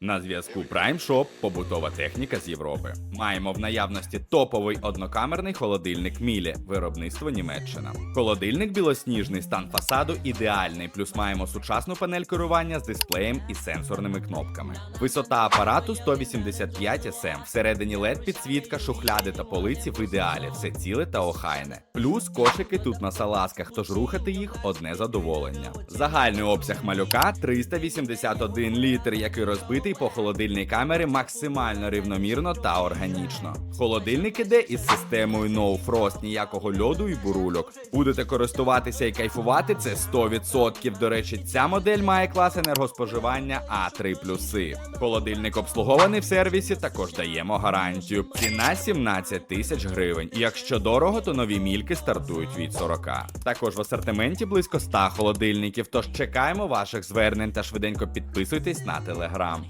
На зв'язку Prime Shop – побутова техніка з Європи. Маємо в наявності топовий однокамерний холодильник Мілі, виробництво Німеччина. Холодильник білосніжний, стан фасаду ідеальний, плюс маємо сучасну панель керування з дисплеєм і сенсорними кнопками. Висота апарату 185 см. Всередині LED підсвітка, шухляди та полиці в ідеалі, все ціле та охайне. Плюс кошики тут на салазках, тож рухати їх одне задоволення. Загальний обсяг малюка 381 літр, який розбитий по холодильній камері максимально рівномірно та органічно. Холодильник іде із системою No Frost, ніякого льоду і бурульок. Будете користуватися і кайфувати це 100%. До речі, ця модель має клас енергоспоживання А3+. Холодильник обслугований в сервісі, також даємо гарантію. Ціна 17 тисяч гривень. І якщо дорого, то нові мільки стартують від 40. Також в асортименті близько 100 холодильників. Тож чекаємо ваших звернень та швиденько підписуйтесь на телеграм.